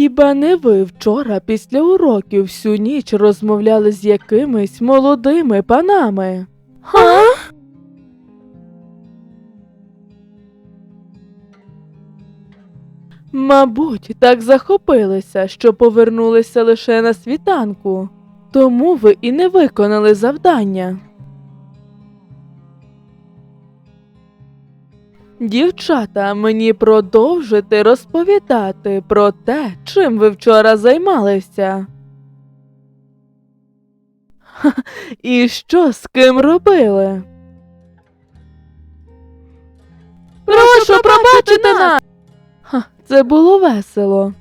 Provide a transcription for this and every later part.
Хіба не ви вчора після уроків всю ніч розмовляли з якимись молодими панами? Га? Мабуть, так захопилися, що повернулися лише на світанку. Тому ви і не виконали завдання. Дівчата, мені продовжити розповідати про те, чим ви вчора займалися. Ха, І що з ким робили? Прошу пробачити нас! Ха, це було весело.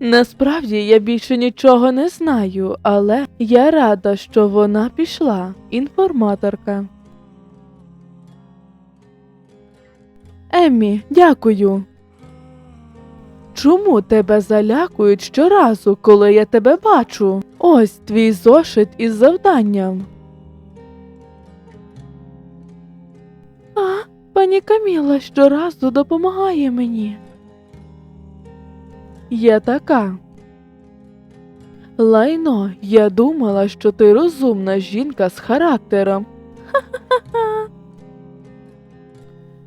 Насправді я більше нічого не знаю, але я рада, що вона пішла. Інформаторка. Еммі, дякую. Чому тебе залякують щоразу, коли я тебе бачу? Ось твій зошит із завданням. А, пані Каміла щоразу допомагає мені. Я така. Лайно, я думала, що ти розумна жінка з характером. Ха-ха-ха.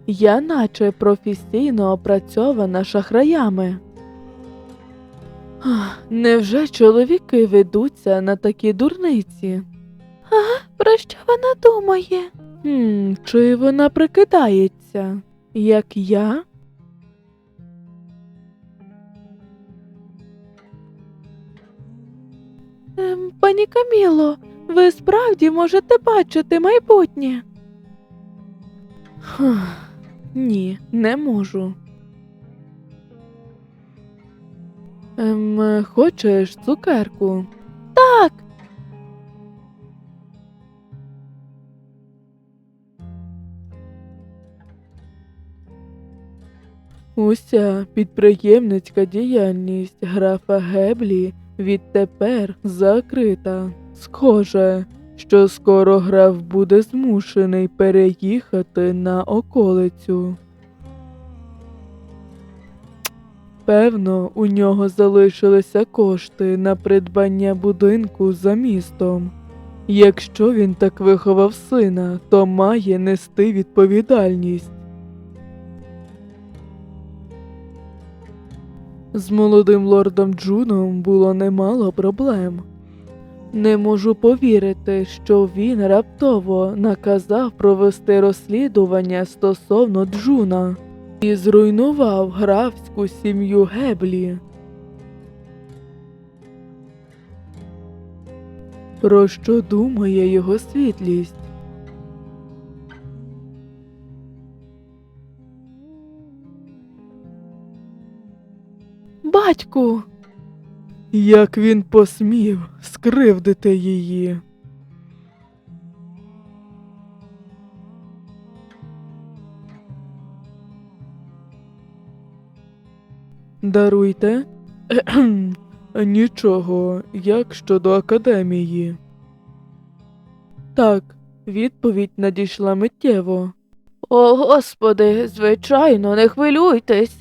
Я наче професійно опрацьована шахраями. Невже чоловіки ведуться на такі дурниці? А, про що вона думає? Хм, чи вона прикидається, як я? Ем, пані Каміло, ви справді можете бачити майбутнє? Фух, ні, не можу. Ем, хочеш цукерку? Так. Уся підприємницька діяльність графа Геблі відтепер закрита. Схоже, що скоро граф буде змушений переїхати на околицю. Певно, у нього залишилися кошти на придбання будинку за містом. Якщо він так виховав сина, то має нести відповідальність. З молодим лордом Джуном було немало проблем. Не можу повірити, що він раптово наказав провести розслідування стосовно Джуна і зруйнував графську сім'ю Геблі. Про що думає його світлість? Батьку. Як він посмів скривдити її. Даруйте. Нічого, як щодо академії. Так, відповідь надійшла миттєво. О, господи, звичайно, не хвилюйтесь.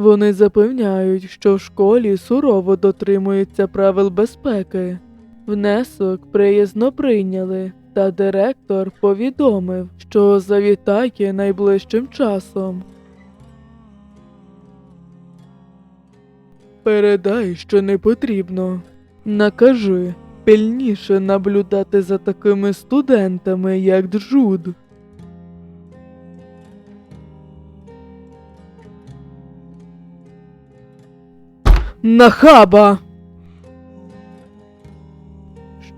Вони запевняють, що в школі сурово дотримуються правил безпеки. Внесок приязно прийняли, та директор повідомив, що завітає найближчим часом. Передай, що не потрібно. Накажи пильніше наблюдати за такими студентами, як Джуд. Нахаба.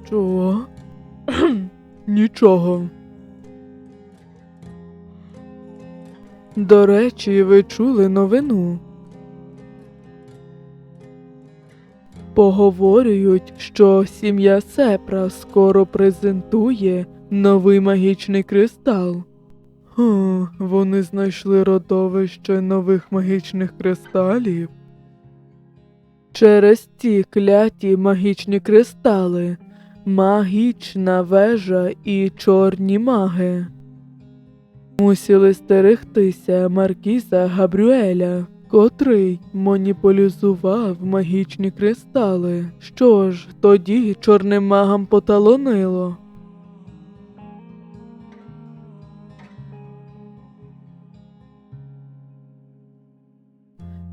Що? Нічого. До речі, ви чули новину. Поговорюють, що сім'я Сепра скоро презентує новий магічний кристал. Хм, вони знайшли родовище нових магічних кристалів. Через ці кляті магічні кристали магічна вежа і чорні маги. Мусили стерегтися Маркіза Габрюеля, котрий маніпулізував магічні кристали. Що ж, тоді чорним магам поталонило.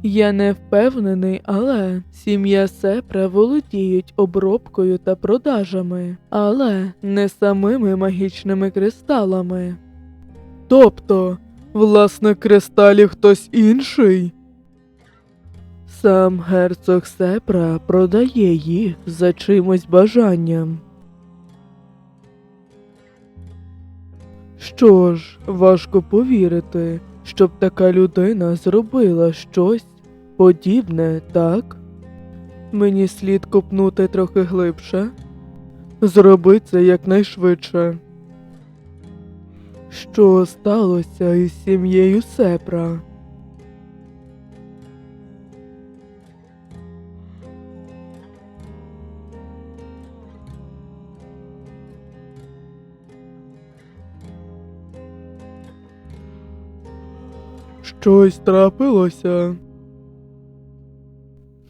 Я не впевнений, але сім'я Сепра володіють обробкою та продажами, але не самими магічними кристалами. Тобто, власник кристалів хтось інший? Сам герцог Сепра продає їх за чимось бажанням. Що ж, важко повірити, щоб така людина зробила щось подібне, так? Мені слід копнути трохи глибше. Зроби це якнайшвидше. Що сталося із сім'єю Сепра? Щось трапилося.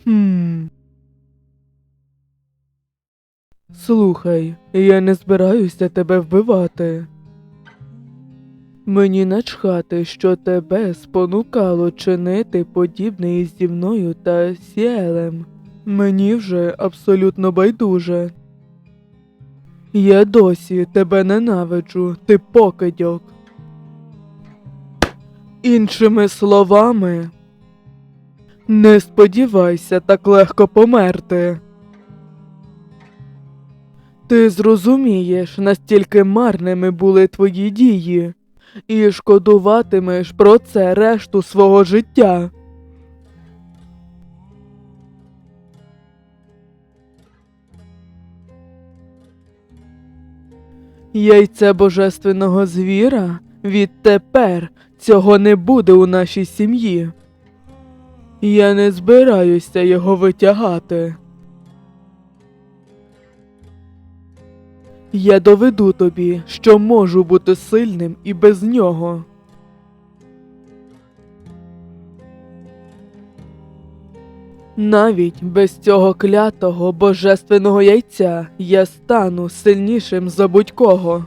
Хм. Слухай, я не збираюся тебе вбивати. Мені начхати, що тебе спонукало чинити подібне із зі мною та Сіелем. Мені вже абсолютно байдуже. Я досі тебе ненавиджу, ти покидьок. Іншими словами, не сподівайся так легко померти. Ти зрозумієш, настільки марними були твої дії, і шкодуватимеш про це решту свого життя. Яйця божественного звіра відтепер цього не буде у нашій сім'ї. Я не збираюся його витягати. Я доведу тобі, що можу бути сильним і без нього. Навіть без цього клятого божественного яйця я стану сильнішим за будь-кого.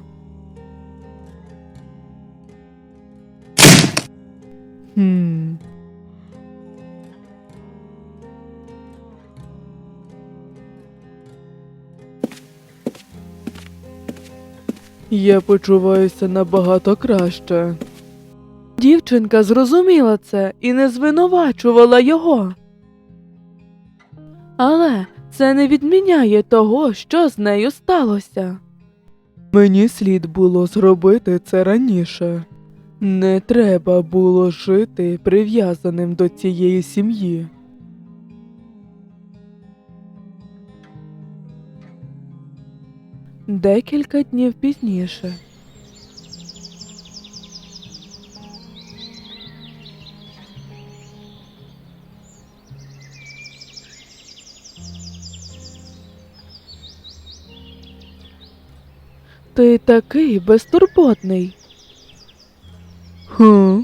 Я почуваюся набагато краще. Дівчинка зрозуміла це і не звинувачувала його. Але це не відміняє того, що з нею сталося. Мені слід було зробити це раніше. Не треба було жити прив'язаним до цієї сім'ї. Декілька днів пізніше. Ти такий безтурботний. Хм.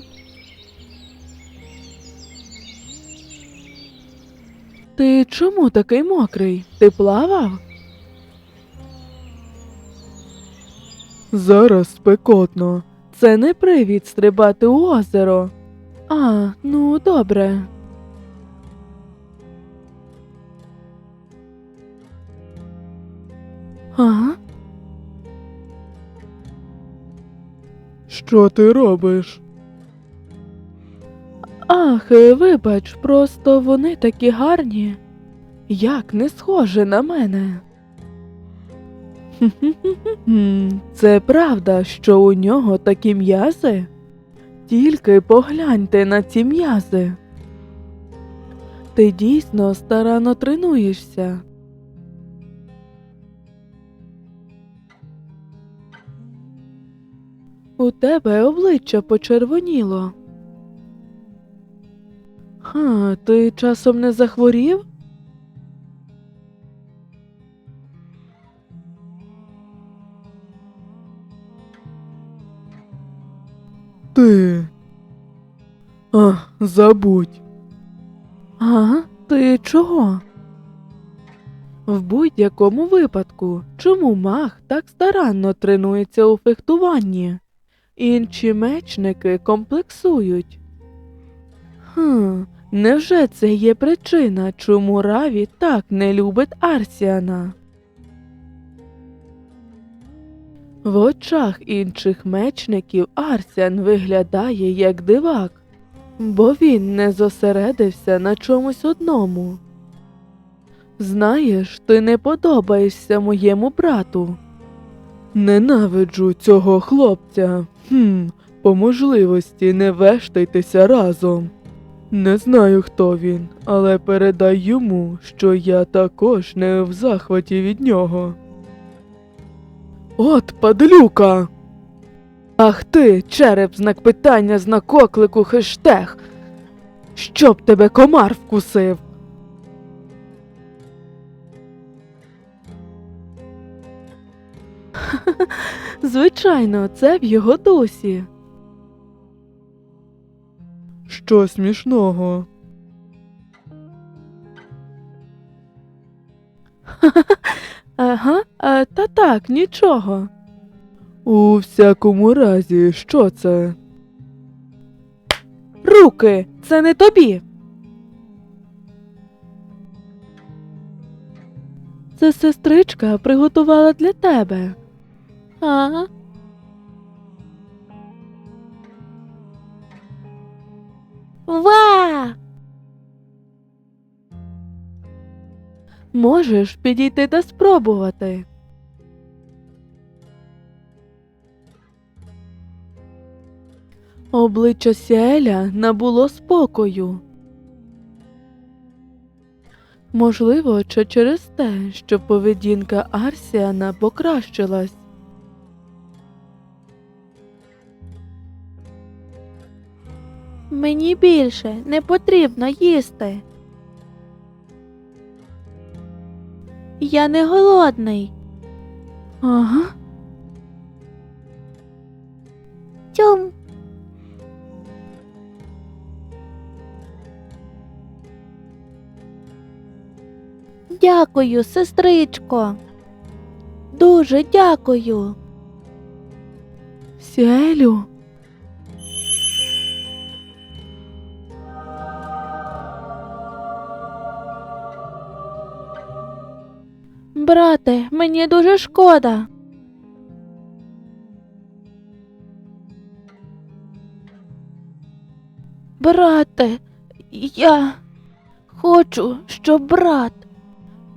Ти чому такий мокрий? Ти плавав? Зараз спекотно. Це не привід стрибати у озеро. А, ну добре. Ага. Що ти робиш? Ах, вибач, просто вони такі гарні. Як не схоже на мене. Це правда, що у нього такі м'язи? Тільки погляньте на ці м'язи. Ти дійсно старанно тренуєшся. У тебе обличчя почервоніло. А, ти часом не захворів? Ти. А, забудь. А, ти чого? В будь-якому випадку, чому маг так старанно тренується у фехтуванні? Інші мечники комплексують. Хм, невже це є причина, чому Раві так не любить Арсіана? В очах інших мечників Арсіан виглядає як дивак, бо він не зосередився на чомусь одному. Знаєш, ти не подобаєшся моєму брату. Ненавиджу цього хлопця. Хм, по можливості не вештайтеся разом. Не знаю, хто він, але передай йому, що я також не в захваті від нього. От падлюка. Ах ти, череп знак питання, знак оклику, хештег. Щоб тебе комар вкусив. Звичайно, це в його дусі. Що смішного? Ага, а, та так, нічого. У всякому разі, що це? Руки, це не тобі. Це сестричка приготувала для тебе. Ага. Ва! Можеш підійти та спробувати. Обличчя Сіеля набуло спокою. Можливо, чи через те, що поведінка Арсіана покращилась. Мені більше не потрібно їсти. Я не голодний. Ага. Тьом. Дякую, сестричко. Дуже дякую. Сіелю. Брате, мені дуже шкода. Брате, я хочу, щоб брат.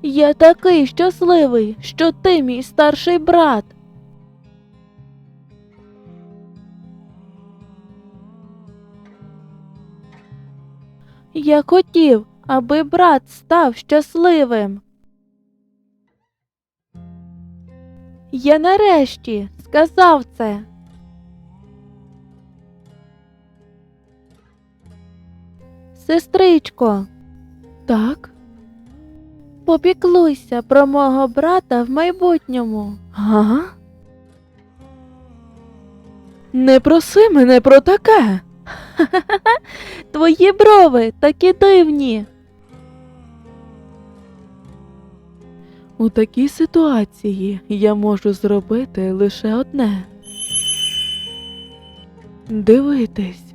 Я такий щасливий, що ти мій старший брат. Я хотів, аби брат став щасливим. Я нарешті сказав це. Сестричко, Так. попіклуйся про мого брата в майбутньому. Ага. Не проси мене про таке. Твої брови такі дивні. У такій ситуації я можу зробити лише одне. Дивитись.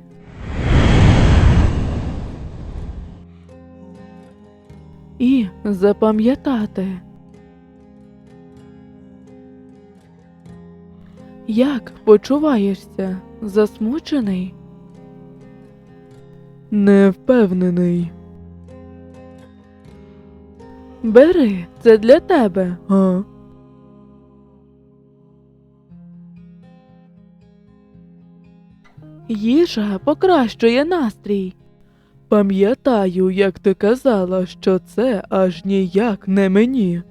І запам'ятати. Як почуваєшся? Засмучений? Не впевнений. Бери, це для тебе. А? Їжа покращує настрій. Пам'ятаю, як ти казала, що це аж ніяк не мені.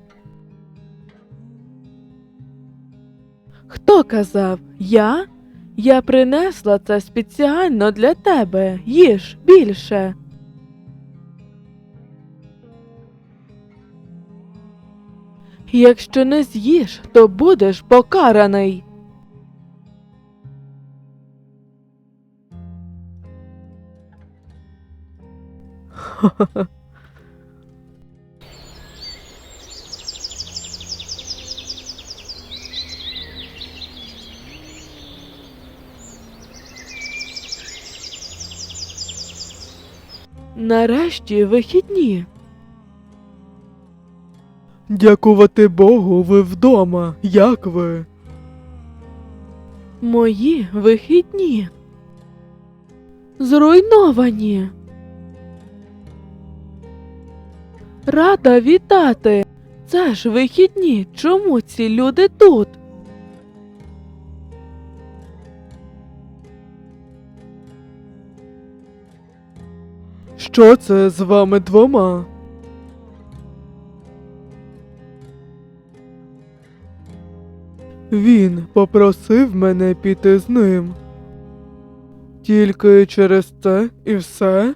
Хто казав? Я? Я принесла це спеціально для тебе. Їж більше. Якщо не з'їш, то будеш покараний. Нарешті вихідні. Дякувати Богу, ви вдома. Як ви? Мої вихідні. Зруйновані. Рада вітати. Це ж вихідні. Чому ці люди тут? Що це з вами двома? Він попросив мене піти з ним. Тільки через це і все.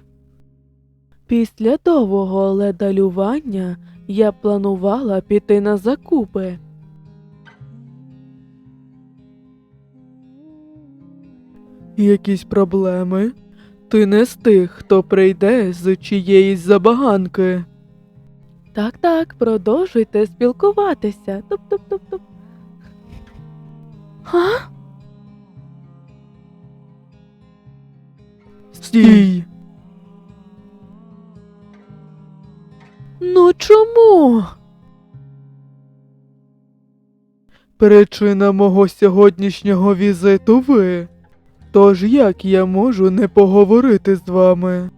Після довгого ледалювання я планувала піти на закупи. Якісь проблеми? Ти не з тих, хто прийде з чиєїсь забаганки. Так, так, продовжуйте спілкуватися. Туп-туп-туп-туп. Стій. Ну чому? Причина мого сьогоднішнього візиту ви. Тож як я можу не поговорити з вами?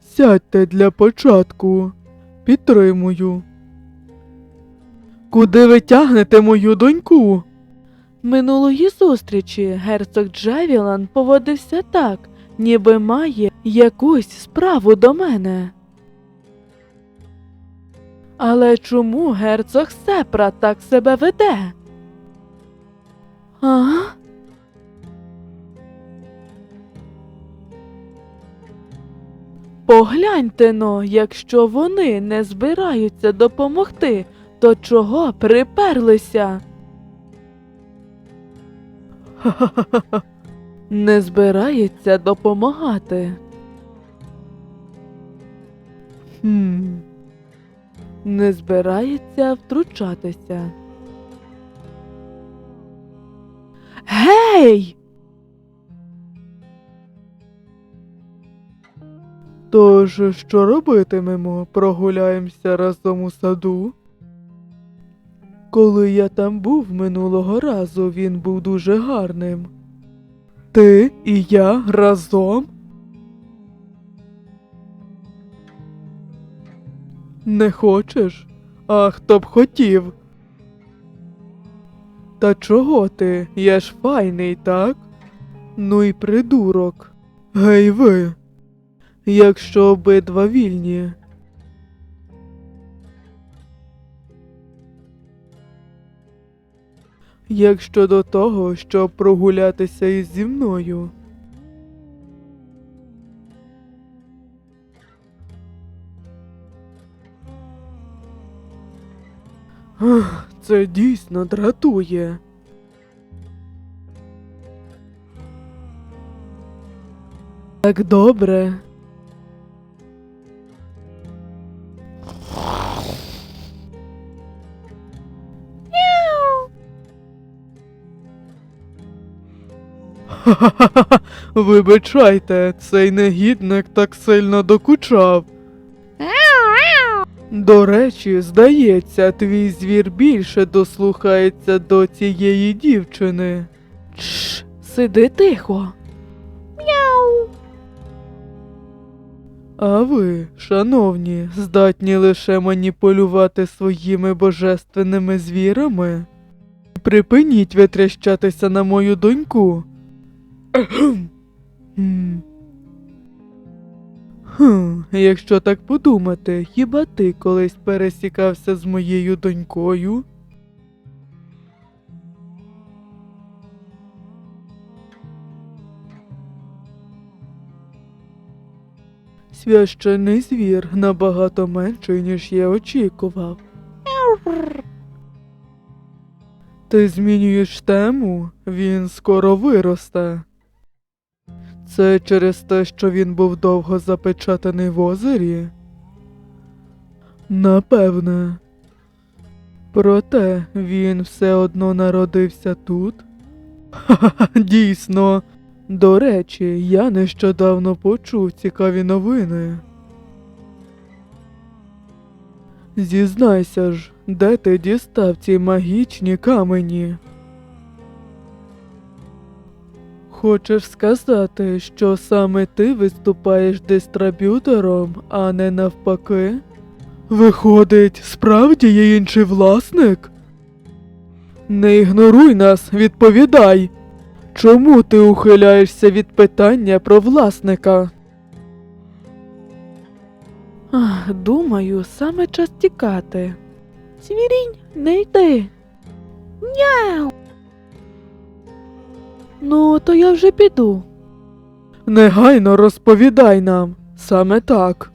Сядьте для початку. Підтримую. Куди ви тягнете мою доньку? Минулої зустрічі герцог Джевілан поводився так, ніби має якусь справу до мене. Але чому герцог Сепра так себе веде? А? Погляньте но, якщо вони не збираються допомогти, то чого приперлися? Ха-ха-ха. Не збирається допомагати. Хм. Не збирається втручатися. Гей! Тож, що робитимемо? Прогуляємося разом у саду? Коли я там був минулого разу, він був дуже гарним. Ти і я разом? Не хочеш? А хто б хотів? Та чого ти? Я ж файний, так? Ну і придурок. Гей ви. Якщо обидва вільні. Як щодо того, щоб прогулятися із зі мною. Це дійсно дратує. Так добре. Ха-ха-ха, вибачайте, цей негідник так сильно докучав. До речі, здається, твій звір більше дослухається до цієї дівчини. Чш, сиди тихо. Мяу. А ви, шановні, здатні лише маніпулювати своїми божественними звірами? Припиніть витріщатися на мою доньку. Хм, якщо так подумати, хіба ти колись пересікався з моєю донькою? Священний звір набагато менший, ніж я очікував. Ти змінюєш тему, він скоро виросте. Це через те, що він був довго запечатаний в озері? Напевне. Проте він все одно народився тут. Ха-ха, дійсно. До речі, я нещодавно почув цікаві новини. Зізнайся ж, де ти дістав ці магічні камені? Хочеш сказати, що саме ти виступаєш дистриб'ютором, а не навпаки? Виходить, справді є інший власник? Не ігноруй нас, відповідай. Чому ти ухиляєшся від питання про власника? Думаю, саме час тікати. Свірінь, не йди. Няу. Ну, то я вже піду. Негайно розповідай нам. Саме так.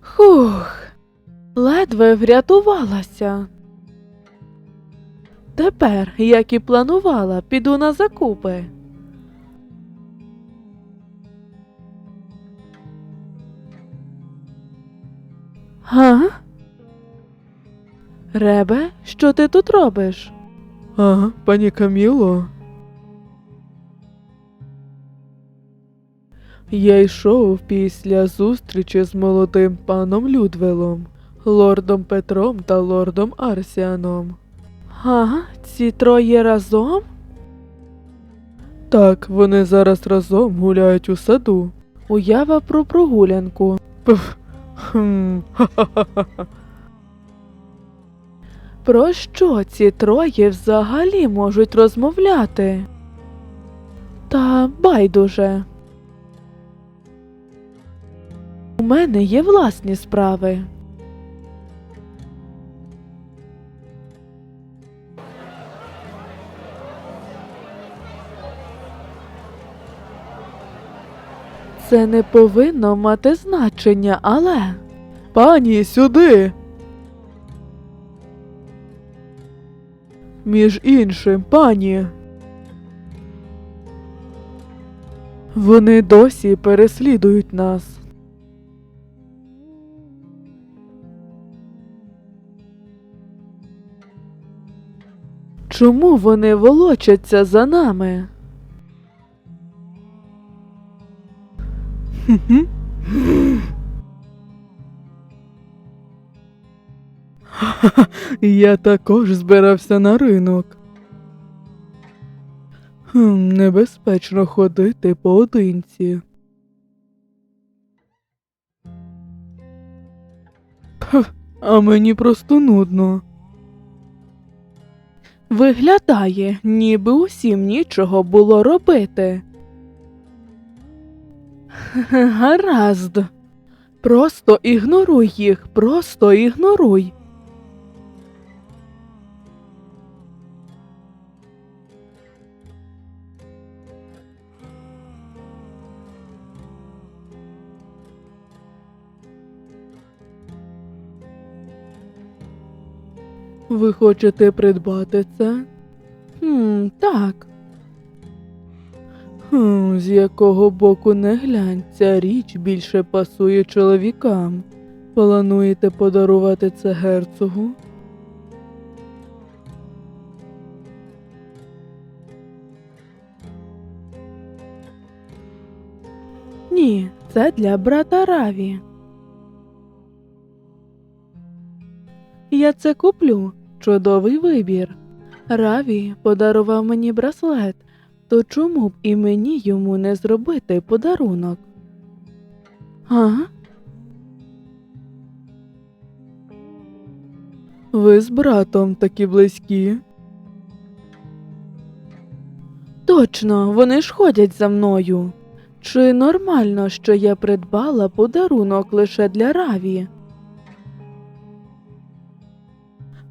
Хух, ледве врятувалася. Тепер, як і планувала, піду на закупи. Га? Ребе, що ти тут робиш? Ага, пані Каміло. Я йшов після зустрічі з молодим паном Людвелом, лордом Петром та лордом Арсіаном. Ага, ці троє разом? Так, вони зараз разом гуляють у саду. Уява про прогулянку. Пф. Хм. Ха-ха-ха. Про що ці троє взагалі можуть розмовляти? Та байдуже. У мене є власні справи. Це не повинно мати значення, але. Пані, сюди. Між іншим, пані. Вони досі переслідують нас. Чому вони волочаться за нами? Я також збирався на ринок. Хм, небезпечно ходити поодинці. А мені просто нудно. Виглядає, ніби усім нічого було робити. Гаразд. Просто ігноруй їх, просто ігноруй. Ви хочете придбати це? Хм, так. Хм, з якого боку не глянь, ця річ більше пасує чоловікам. Плануєте подарувати це герцогу? Ні, це для брата Раві. Я це куплю. Чудовий вибір. Раві подарував мені браслет, то чому б і мені йому не зробити подарунок? А? Ви з братом такі близькі. Точно, вони ж ходять за мною. Чи нормально, що я придбала подарунок лише для Раві?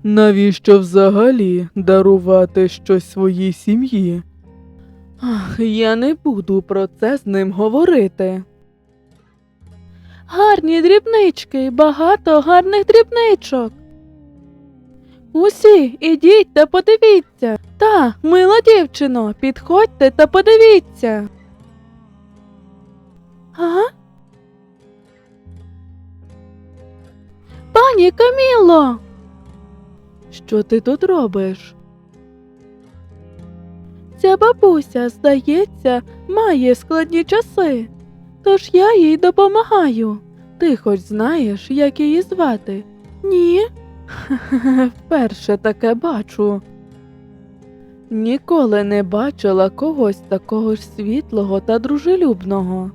Навіщо взагалі дарувати щось своїй сім'ї? Ах, я не буду про це з ним говорити. Гарні дрібнички, багато гарних дрібничок. Усі, ідіть та подивіться. Та, мила дівчино, підходьте та подивіться. А? Пані Каміло. Що ти тут робиш? Ця бабуся, здається, має складні часи. Тож я їй допомагаю. Ти хоч знаєш, як її звати? Ні, Вперше таке бачу. Ніколи не бачила когось такого ж світлого та дружелюбного.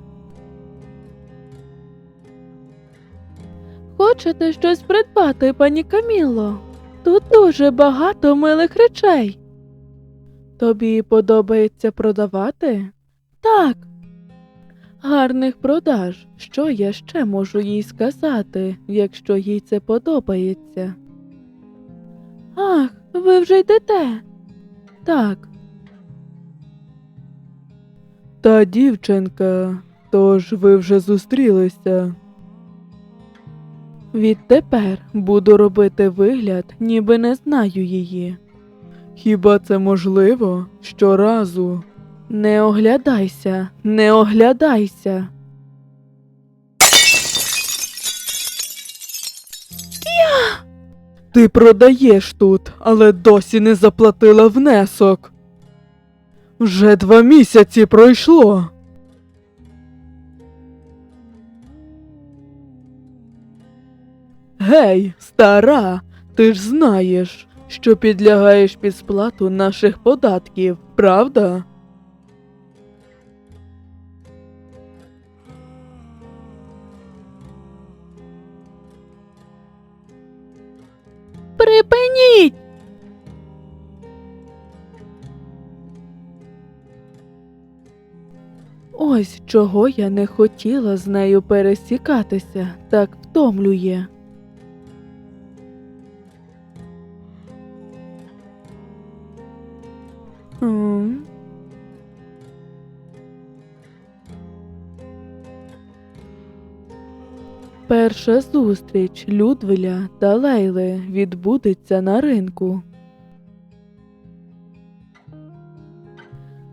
хочете щось придбати, пані Каміло? Тут дуже багато милих речей. Тобі подобається продавати? Так, Гарних продаж. Що я ще можу їй сказати, якщо їй це подобається? ах, ви вже йдете. Так. Та дівчинка, тож ви вже зустрілися. Відтепер буду робити вигляд, ніби не знаю її. Хіба це можливо щоразу? Не оглядайся, не оглядайся. Ти продаєш тут, але досі не заплатила внесок. Вже два місяці пройшло. Гей, стара, ти ж знаєш, що підлягаєш під сплату наших податків, правда? Припиніть! Ось чого я не хотіла з нею пересікатися, так втомлює. Перша зустріч Людвиля та Лейли відбудеться на ринку.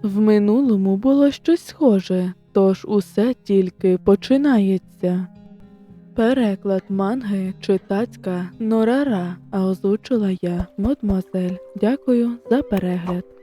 В минулому було щось схоже, тож усе тільки починається. Переклад манги читацька Норара, а озвучила я, мадмуазель. Дякую за перегляд.